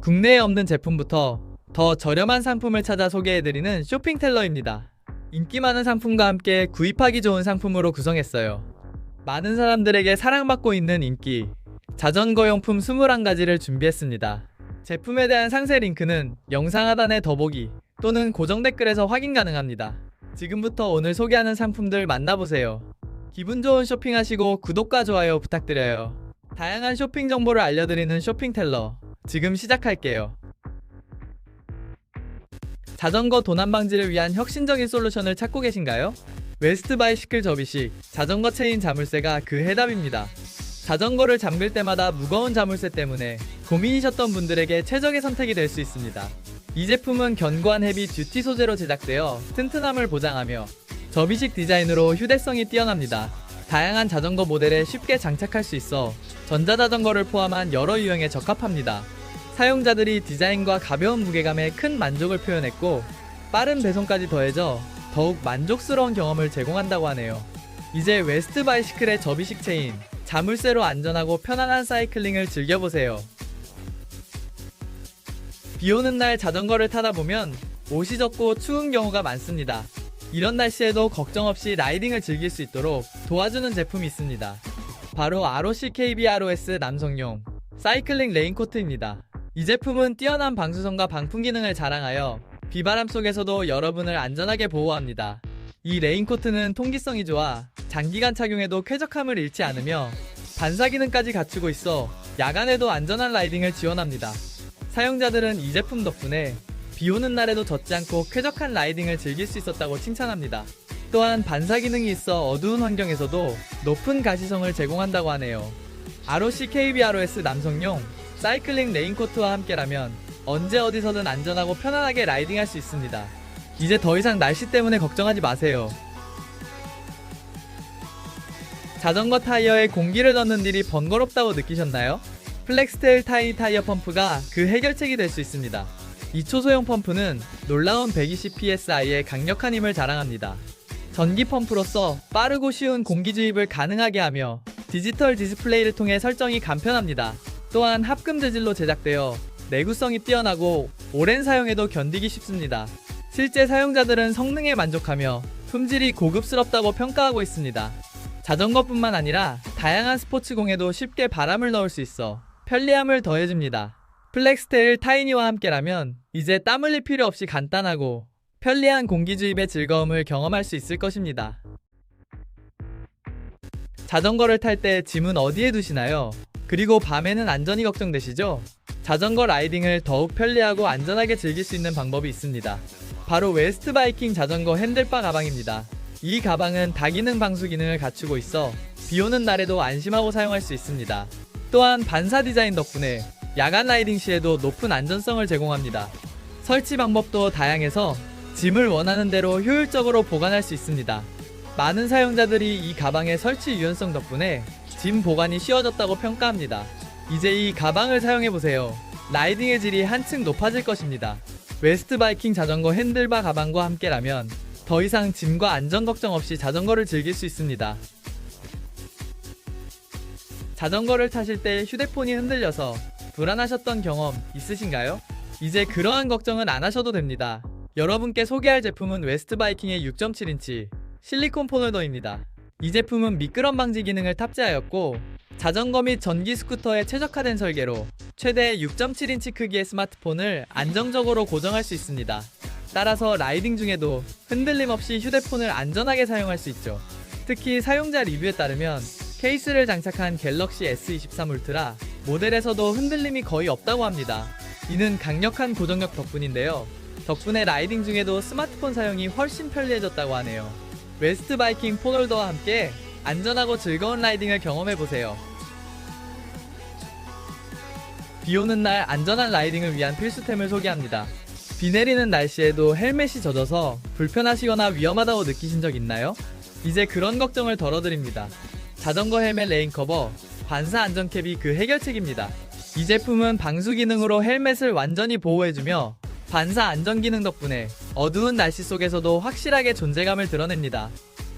국내에 없는 제품부터 더 저렴한 상품을 찾아 소개해드리는 쇼핑 텔러입니다. 인기 많은 상품과 함께 구입하기 좋은 상품으로 구성했어요. 많은 사람들에게 사랑받고 있는 인기 자전거 용품 21가지를 준비했습니다. 제품에 대한 상세 링크는 영상 하단의 더보기 또는 고정 댓글에서 확인 가능합니다. 지금부터 오늘 소개하는 상품들 만나보세요. 기분 좋은 쇼핑하시고 구독과 좋아요 부탁드려요. 다양한 쇼핑 정보를 알려드리는 쇼핑텔러 지금 시작할게요. 자전거 도난 방지를 위한 혁신적인 솔루션을 찾고 계신가요? 웨스트 바이시클 접이식 자전거 체인 자물쇠가 그 해답입니다. 자전거를 잠글 때마다 무거운 자물쇠 때문에 고민이셨던 분들에게 최적의 선택이 될 수 있습니다. 이 제품은 견고한 헤비 듀티 소재로 제작되어 튼튼함을 보장하며 접이식 디자인으로 휴대성이 뛰어납니다. 다양한 자전거 모델에 쉽게 장착할 수 있어 전자자전거를 포함한 여러 유형에 적합합니다. 사용자들이 디자인과 가벼운 무게감에 큰 만족을 표현했고 빠른 배송까지 더해져 더욱 만족스러운 경험을 제공한다고 하네요. 이제 웨스트 바이시클의 접이식 체인, 자물쇠로 안전하고 편안한 사이클링을 즐겨보세요. 비 오는 날 자전거를 타다 보면 옷이 젖고 추운 경우가 많습니다. 이런 날씨에도 걱정 없이 라이딩을 즐길 수 있도록 도와주는 제품이 있습니다. 바로 ROC KBROS 남성용 사이클링 레인코트입니다. 이 제품은 뛰어난 방수성과 방풍 기능을 자랑하여 비바람 속에서도 여러분을 안전하게 보호합니다. 이 레인코트는 통기성이 좋아 장기간 착용해도 쾌적함을 잃지 않으며 반사 기능까지 갖추고 있어 야간에도 안전한 라이딩을 지원합니다. 사용자들은 이 제품 덕분에 비 오는 날에도 젖지 않고 쾌적한 라이딩을 즐길 수 있었다고 칭찬합니다. 또한 반사 기능이 있어 어두운 환경에서도 높은 가시성을 제공한다고 하네요. ROC KBROS 남성용 사이클링 레인코트와 함께라면 언제 어디서든 안전하고 편안하게 라이딩할 수 있습니다. 이제 더 이상 날씨 때문에 걱정하지 마세요. 자전거 타이어에 공기를 넣는 일이 번거롭다고 느끼셨나요? 플렉스테일 타이니 타이어 펌프가 그 해결책이 될 수 있습니다. 이 초소형 펌프는 놀라운 120psi의 강력한 힘을 자랑합니다. 전기 펌프로서 빠르고 쉬운 공기 주입을 가능하게 하며 디지털 디스플레이를 통해 설정이 간편합니다. 또한 합금 재질로 제작되어 내구성이 뛰어나고 오랜 사용에도 견디기 쉽습니다. 실제 사용자들은 성능에 만족하며 품질이 고급스럽다고 평가하고 있습니다. 자전거뿐만 아니라 다양한 스포츠공에도 쉽게 바람을 넣을 수 있어 편리함을 더해줍니다. 플렉스테일 타이니와 함께라면 이제 땀 흘릴 필요 없이 간단하고 편리한 공기 주입의 즐거움을 경험할 수 있을 것입니다. 자전거를 탈 때 짐은 어디에 두시나요? 그리고 밤에는 안전이 걱정되시죠? 자전거 라이딩을 더욱 편리하고 안전하게 즐길 수 있는 방법이 있습니다. 바로 웨스트 바이킹 자전거 핸들바 가방입니다. 이 가방은 다기능 방수 기능을 갖추고 있어 비 오는 날에도 안심하고 사용할 수 있습니다. 또한 반사 디자인 덕분에 야간 라이딩 시에도 높은 안전성을 제공합니다. 설치 방법도 다양해서 짐을 원하는 대로 효율적으로 보관할 수 있습니다. 많은 사용자들이 이 가방의 설치 유연성 덕분에 짐 보관이 쉬워졌다고 평가합니다. 이제 이 가방을 사용해 보세요. 라이딩의 질이 한층 높아질 것입니다. 웨스트 바이킹 자전거 핸들바 가방과 함께라면 더 이상 짐과 안전 걱정 없이 자전거를 즐길 수 있습니다. 자전거를 타실 때 휴대폰이 흔들려서 불안하셨던 경험 있으신가요? 이제 그러한 걱정은 안 하셔도 됩니다. 여러분께 소개할 제품은 웨스트 바이킹의 6.7인치 실리콘 폰홀더입니다. 이 제품은 미끄럼 방지 기능을 탑재하였고 자전거 및 전기 스쿠터에 최적화된 설계로 최대 6.7인치 크기의 스마트폰을 안정적으로 고정할 수 있습니다. 따라서 라이딩 중에도 흔들림 없이 휴대폰을 안전하게 사용할 수 있죠. 특히 사용자 리뷰에 따르면 케이스를 장착한 갤럭시 S23 울트라 모델에서도 흔들림이 거의 없다고 합니다. 이는 강력한 고정력 덕분인데요. 덕분에 라이딩 중에도 스마트폰 사용이 훨씬 편리해졌다고 하네요. 웨스트 바이킹 폰홀더와 함께 안전하고 즐거운 라이딩을 경험해보세요. 비 오는 날 안전한 라이딩을 위한 필수템을 소개합니다. 비 내리는 날씨에도 헬멧이 젖어서 불편하시거나 위험하다고 느끼신 적 있나요? 이제 그런 걱정을 덜어드립니다. 자전거 헬멧 레인 커버, 반사 안전캡이 그 해결책입니다. 이 제품은 방수 기능으로 헬멧을 완전히 보호해주며 반사 안전 기능 덕분에 어두운 날씨 속에서도 확실하게 존재감을 드러냅니다.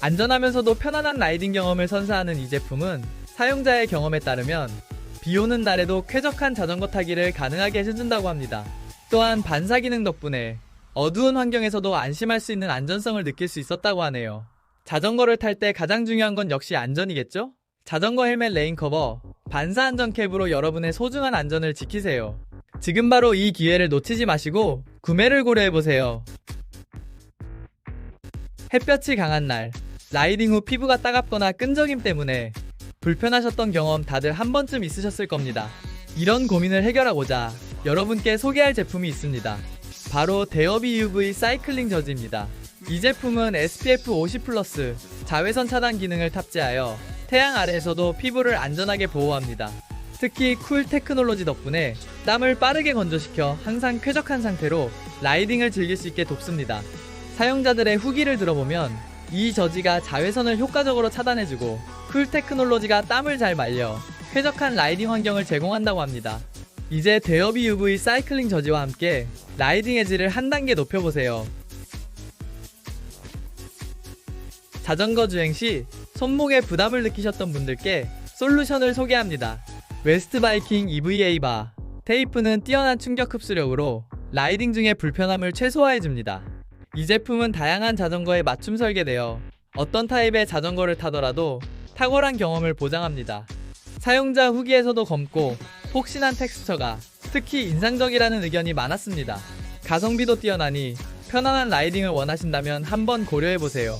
안전하면서도 편안한 라이딩 경험을 선사하는 이 제품은 사용자의 경험에 따르면 비 오는 날에도 쾌적한 자전거 타기를 가능하게 해준다고 합니다. 또한 반사 기능 덕분에 어두운 환경에서도 안심할 수 있는 안전성을 느낄 수 있었다고 하네요. 자전거를 탈 때 가장 중요한 건 역시 안전이겠죠? 자전거 헬멧 레인 커버, 반사 안전 캡으로 여러분의 소중한 안전을 지키세요. 지금 바로 이 기회를 놓치지 마시고 구매를 고려해보세요. 햇볕이 강한 날, 라이딩 후 피부가 따갑거나 끈적임 때문에 불편하셨던 경험 다들 한 번쯤 있으셨을 겁니다. 이런 고민을 해결하고자 여러분께 소개할 제품이 있습니다. 바로 대어비 UV 사이클링 저지입니다. 이 제품은 SPF 50 플러스 자외선 차단 기능을 탑재하여 태양 아래에서도 피부를 안전하게 보호합니다. 특히 쿨 테크놀로지 덕분에 땀을 빠르게 건조시켜 항상 쾌적한 상태로 라이딩을 즐길 수 있게 돕습니다. 사용자들의 후기를 들어보면 이 저지가 자외선을 효과적으로 차단해주고 쿨 테크놀로지가 땀을 잘 말려 쾌적한 라이딩 환경을 제공한다고 합니다. 이제 대여비 UV 사이클링 저지와 함께 라이딩 에지를 한 단계 높여보세요. 자전거 주행 시 손목에 부담을 느끼셨던 분들께 솔루션을 소개합니다. 웨스트 바이킹 EVA 바 테이프는 뛰어난 충격 흡수력으로 라이딩 중의 불편함을 최소화해줍니다. 이 제품은 다양한 자전거에 맞춤 설계되어 어떤 타입의 자전거를 타더라도 탁월한 경험을 보장합니다. 사용자 후기에서도 검고 폭신한 텍스처가 특히 인상적이라는 의견이 많았습니다. 가성비도 뛰어나니 편안한 라이딩을 원하신다면 한번 고려해보세요.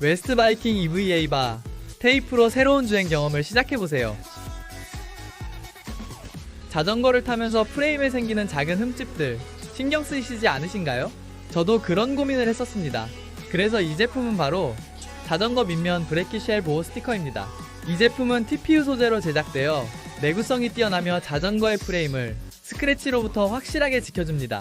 웨스트 바이킹 EVA 바 테이프로 새로운 주행 경험을 시작해보세요. 자전거를 타면서 프레임에 생기는 작은 흠집들 신경 쓰이시지 않으신가요? 저도 그런 고민을 했었습니다. 그래서 이 제품은 바로 자전거 밑면 브레이키 쉘 보호 스티커입니다. 이 제품은 TPU 소재로 제작되어 내구성이 뛰어나며 자전거의 프레임을 스크래치로부터 확실하게 지켜줍니다.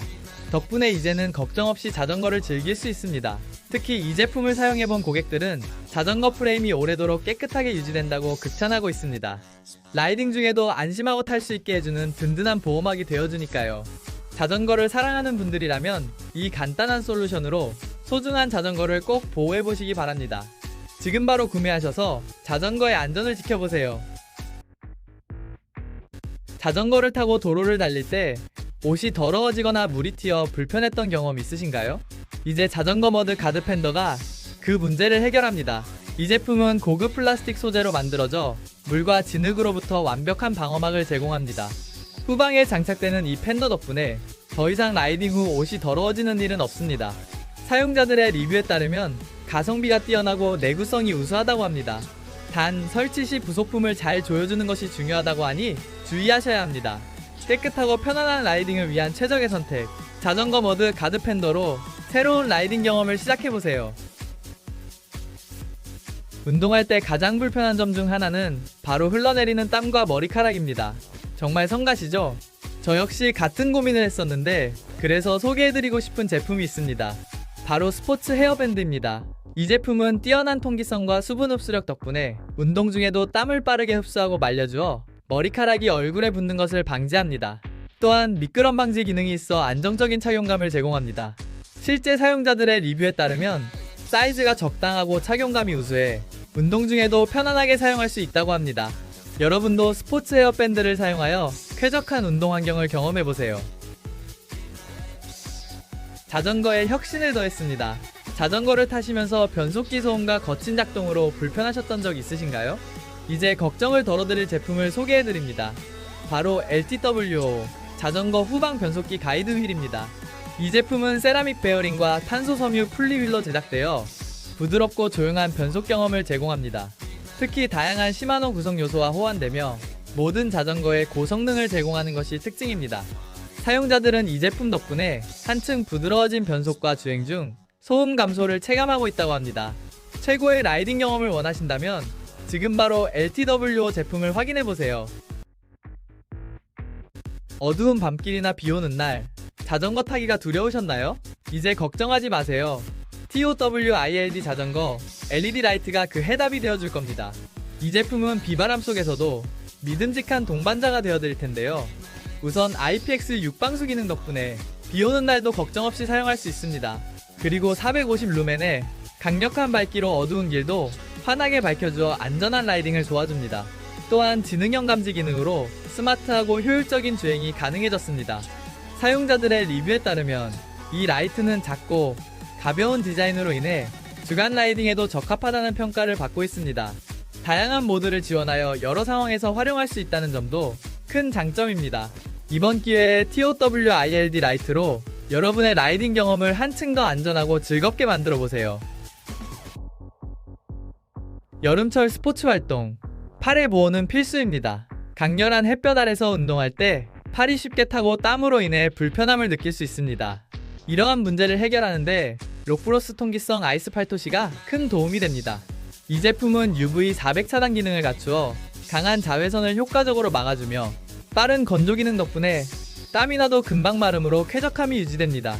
덕분에 이제는 걱정 없이 자전거를 즐길 수 있습니다. 특히 이 제품을 사용해본 고객들은 자전거 프레임이 오래도록 깨끗하게 유지된다고 극찬하고 있습니다. 라이딩 중에도 안심하고 탈 수 있게 해주는 든든한 보호막이 되어주니까요. 자전거를 사랑하는 분들이라면 이 간단한 솔루션으로 소중한 자전거를 꼭 보호해보시기 바랍니다. 지금 바로 구매하셔서 자전거의 안전을 지켜보세요. 자전거를 타고 도로를 달릴 때 옷이 더러워지거나 물이 튀어 불편했던 경험 있으신가요? 이제 자전거 머드 가드 팬더가 그 문제를 해결합니다. 이 제품은 고급 플라스틱 소재로 만들어져 물과 진흙으로부터 완벽한 방어막을 제공합니다. 후방에 장착되는 이 팬더 덕분에 더 이상 라이딩 후 옷이 더러워지는 일은 없습니다. 사용자들의 리뷰에 따르면 가성비가 뛰어나고 내구성이 우수하다고 합니다. 단 설치 시 부속품을 잘 조여주는 것이 중요하다고 하니 주의하셔야 합니다. 깨끗하고 편안한 라이딩을 위한 최적의 선택. 자전거 모드 가드 팬더로 새로운 라이딩 경험을 시작해보세요. 운동할 때 가장 불편한 점 중 하나는 바로 흘러내리는 땀과 머리카락입니다. 정말 성가시죠? 저 역시 같은 고민을 했었는데 그래서 소개해드리고 싶은 제품이 있습니다. 바로 스포츠 헤어밴드입니다. 이 제품은 뛰어난 통기성과 수분 흡수력 덕분에 운동 중에도 땀을 빠르게 흡수하고 말려주어 머리카락이 얼굴에 붙는 것을 방지합니다. 또한 미끄럼 방지 기능이 있어 안정적인 착용감을 제공합니다. 실제 사용자들의 리뷰에 따르면 사이즈가 적당하고 착용감이 우수해 운동 중에도 편안하게 사용할 수 있다고 합니다. 여러분도 스포츠 헤어밴드를 사용하여 쾌적한 운동 환경을 경험해보세요. 자전거에 혁신을 더했습니다. 자전거를 타시면서 변속기 소음과 거친 작동으로 불편하셨던 적 있으신가요? 이제 걱정을 덜어드릴 제품을 소개해드립니다. 바로 LTWO 자전거 후방 변속기 가이드 휠입니다. 이 제품은 세라믹 베어링과 탄소 섬유 풀리 휠로 제작되어 부드럽고 조용한 변속 경험을 제공합니다. 특히 다양한 시마노 구성 요소와 호환되며 모든 자전거에 고성능을 제공하는 것이 특징입니다. 사용자들은 이 제품 덕분에 한층 부드러워진 변속과 주행 중 소음 감소를 체감하고 있다고 합니다. 최고의 라이딩 경험을 원하신다면 지금 바로 LTWO 제품을 확인해 보세요. 어두운 밤길이나 비 오는 날 자전거 타기가 두려우셨나요? 이제 걱정하지 마세요. TOWILD 자전거 LED 라이트가 그 해답이 되어줄 겁니다. 이 제품은 비바람 속에서도 믿음직한 동반자가 되어드릴 텐데요. 우선 IPX 6 방수 기능 덕분에 비 오는 날도 걱정 없이 사용할 수 있습니다. 그리고 450 루멘의 강력한 밝기로 어두운 길도 환하게 밝혀주어 안전한 라이딩을 도와줍니다. 또한 지능형 감지 기능으로 스마트하고 효율적인 주행이 가능해졌습니다. 사용자들의 리뷰에 따르면 이 라이트는 작고 가벼운 디자인으로 인해 주간 라이딩에도 적합하다는 평가를 받고 있습니다. 다양한 모드를 지원하여 여러 상황에서 활용할 수 있다는 점도 큰 장점입니다. 이번 기회에 TOW-ILD 라이트로 여러분의 라이딩 경험을 한층 더 안전하고 즐겁게 만들어 보세요. 여름철 스포츠 활동. 팔의 보호는 필수입니다. 강렬한 햇볕 아래서 운동할 때 팔이 쉽게 타고 땀으로 인해 불편함을 느낄 수 있습니다. 이러한 문제를 해결하는데 록브로스 통기성 아이스 팔토시가 큰 도움이 됩니다. 이 제품은 UV 400 차단 기능을 갖추어 강한 자외선을 효과적으로 막아주며 빠른 건조 기능 덕분에 땀이 나도 금방 마름으로 쾌적함이 유지됩니다.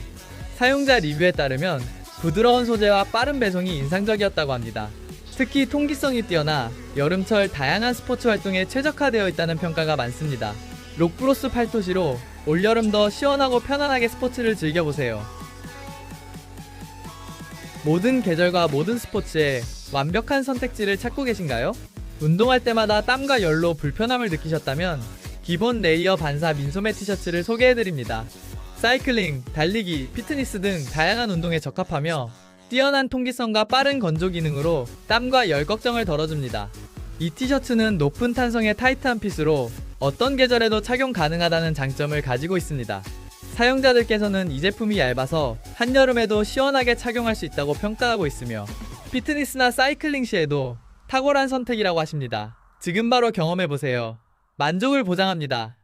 사용자 리뷰에 따르면 부드러운 소재와 빠른 배송이 인상적이었다고 합니다. 특히 통기성이 뛰어나 여름철 다양한 스포츠 활동에 최적화되어 있다는 평가가 많습니다. 록브로스 팔토시로 올여름 더 시원하고 편안하게 스포츠를 즐겨보세요. 모든 계절과 모든 스포츠에 완벽한 선택지를 찾고 계신가요? 운동할 때마다 땀과 열로 불편함을 느끼셨다면 기본 레이어 반사 민소매 티셔츠를 소개해드립니다. 사이클링, 달리기, 피트니스 등 다양한 운동에 적합하며 뛰어난 통기성과 빠른 건조 기능으로 땀과 열 걱정을 덜어줍니다. 이 티셔츠는 높은 탄성의 타이트한 핏으로 어떤 계절에도 착용 가능하다는 장점을 가지고 있습니다. 사용자들께서는 이 제품이 얇아서 한여름에도 시원하게 착용할 수 있다고 평가하고 있으며 피트니스나 사이클링 시에도 탁월한 선택이라고 하십니다. 지금 바로 경험해보세요. 만족을 보장합니다.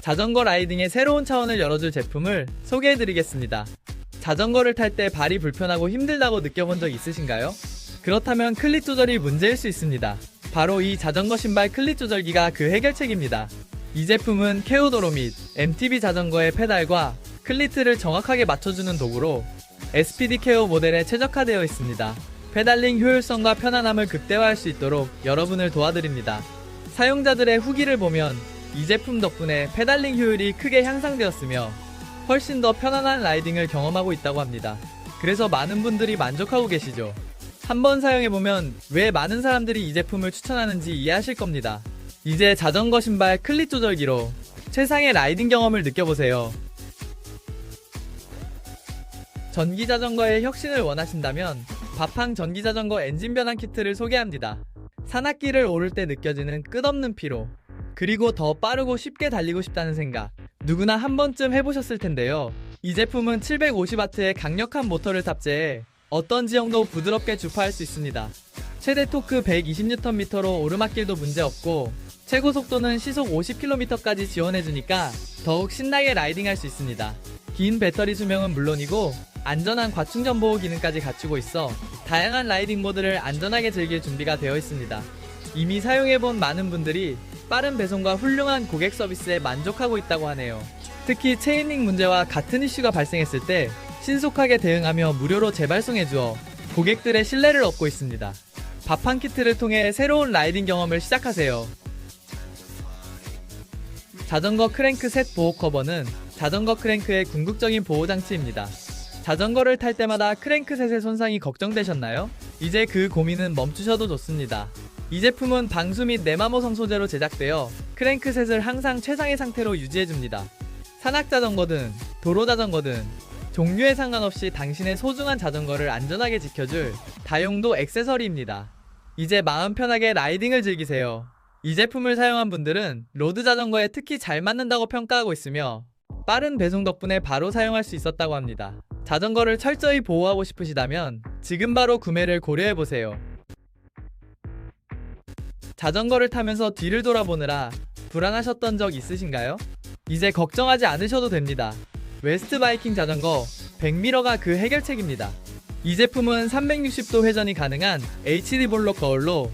자전거 라이딩의 새로운 차원을 열어줄 제품을 소개해드리겠습니다. 자전거를 탈 때 발이 불편하고 힘들다고 느껴본 적 있으신가요? 그렇다면 클릿 조절이 문제일 수 있습니다. 바로 이 자전거 신발 클릿 조절기가 그 해결책입니다. 이 제품은 케오도로 및 MTB 자전거의 페달과 클리트를 정확하게 맞춰주는 도구로 SPD 케어 모델에 최적화되어 있습니다. 페달링 효율성과 편안함을 극대화할 수 있도록 여러분을 도와드립니다. 사용자들의 후기를 보면 이 제품 덕분에 페달링 효율이 크게 향상되었으며 훨씬 더 편안한 라이딩을 경험하고 있다고 합니다. 그래서 많은 분들이 만족하고 계시죠. 한번 사용해보면 왜 많은 사람들이 이 제품을 추천하는지 이해하실 겁니다. 이제 자전거 신발 클릿 조절기로 최상의 라이딩 경험을 느껴보세요. 전기 자전거의 혁신을 원하신다면 바팡 전기 자전거 엔진 변환 키트를 소개합니다. 산악길을 오를 때 느껴지는 끝없는 피로, 그리고 더 빠르고 쉽게 달리고 싶다는 생각, 누구나 한 번쯤 해보셨을 텐데요. 이 제품은 750W의 강력한 모터를 탑재해 어떤 지형도 부드럽게 주파할 수 있습니다. 최대 토크 120Nm로 오르막길도 문제없고 최고 속도는 시속 50km까지 지원해주니까 더욱 신나게 라이딩할 수 있습니다. 긴 배터리 수명은 물론이고 안전한 과충전 보호 기능까지 갖추고 있어 다양한 라이딩 모드를 안전하게 즐길 준비가 되어 있습니다. 이미 사용해본 많은 분들이 빠른 배송과 훌륭한 고객 서비스에 만족하고 있다고 하네요. 특히 체인링 문제와 같은 이슈가 발생했을 때 신속하게 대응하며 무료로 재발송해 주어 고객들의 신뢰를 얻고 있습니다. 밥 한 키트를 통해 새로운 라이딩 경험을 시작하세요. 자전거 크랭크 셋 보호 커버는 자전거 크랭크의 궁극적인 보호 장치입니다. 자전거를 탈 때마다 크랭크 셋의 손상이 걱정되셨나요? 이제 그 고민은 멈추셔도 좋습니다. 이 제품은 방수 및 네마모성 소재로 제작되어 크랭크 셋을 항상 최상의 상태로 유지해줍니다. 산악 자전거든 도로 자전거든 종류에 상관없이 당신의 소중한 자전거를 안전하게 지켜줄 다용도 액세서리입니다. 이제 마음 편하게 라이딩을 즐기세요. 이 제품을 사용한 분들은 로드 자전거에 특히 잘 맞는다고 평가하고 있으며 빠른 배송 덕분에 바로 사용할 수 있었다고 합니다. 자전거를 철저히 보호하고 싶으시다면 지금 바로 구매를 고려해보세요. 자전거를 타면서 뒤를 돌아보느라 불안하셨던 적 있으신가요? 이제 걱정하지 않으셔도 됩니다. 웨스트 바이킹 자전거 100미러가 그 해결책입니다. 이 제품은 360도 회전이 가능한 HD 볼록 거울로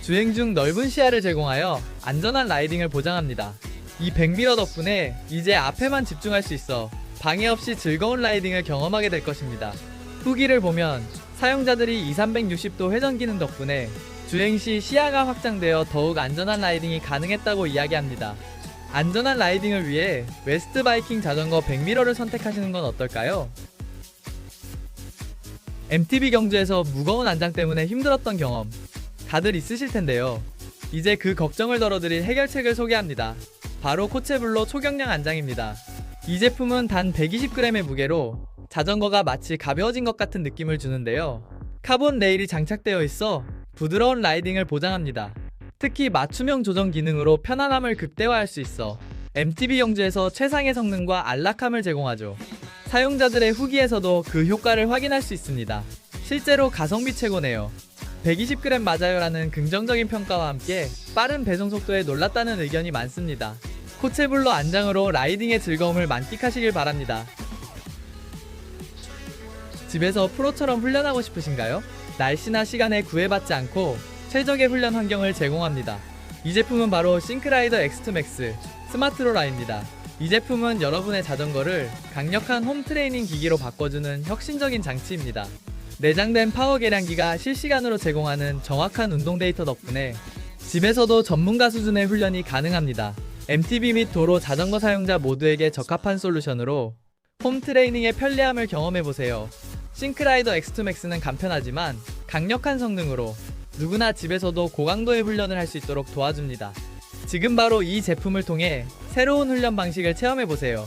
주행 중 넓은 시야를 제공하여 안전한 라이딩을 보장합니다. 이 100미러 덕분에 이제 앞에만 집중할 수 있어 방해 없이 즐거운 라이딩을 경험하게 될 것입니다. 후기를 보면 사용자들이 2, 360도 회전 기능 덕분에 주행 시 시야가 확장되어 더욱 안전한 라이딩이 가능했다고 이야기합니다. 안전한 라이딩을 위해 웨스트 바이킹 자전거 100미러를 선택하시는 건 어떨까요? MTB 경주에서 무거운 안장 때문에 힘들었던 경험. 다들 있으실 텐데요. 이제 그 걱정을 덜어드릴 해결책을 소개합니다. 바로 코체블로 초경량 안장입니다. 이 제품은 단 120g의 무게로 자전거가 마치 가벼워진 것 같은 느낌을 주는데요. 카본 레일이 장착되어 있어 부드러운 라이딩을 보장합니다. 특히 맞춤형 조정 기능으로 편안함을 극대화할 수 있어 MTB 영주에서 최상의 성능과 안락함을 제공하죠. 사용자들의 후기에서도 그 효과를 확인할 수 있습니다. 실제로 가성비 최고네요. 120g 맞아요라는 긍정적인 평가와 함께 빠른 배송 속도에 놀랐다는 의견이 많습니다. 코체블로 안장으로 라이딩의 즐거움을 만끽하시길 바랍니다. 집에서 프로처럼 훈련하고 싶으신가요? 날씨나 시간에 구애받지 않고 최적의 훈련 환경을 제공합니다. 이 제품은 바로 싱크라이더 엑스트 맥스 스마트로 라입니다. 이 제품은 여러분의 자전거를 강력한 홈 트레이닝 기기로 바꿔주는 혁신적인 장치입니다. 내장된 파워 계량기가 실시간으로 제공하는 정확한 운동 데이터 덕분에 집에서도 전문가 수준의 훈련이 가능합니다. MTB 및 도로 자전거 사용자 모두에게 적합한 솔루션으로 홈 트레이닝의 편리함을 경험해보세요. 싱크라이더 엑스트 맥스는 간편하지만 강력한 성능으로 누구나 집에서도 고강도의 훈련을 할 수 있도록 도와줍니다. 지금 바로 이 제품을 통해 새로운 훈련 방식을 체험해보세요.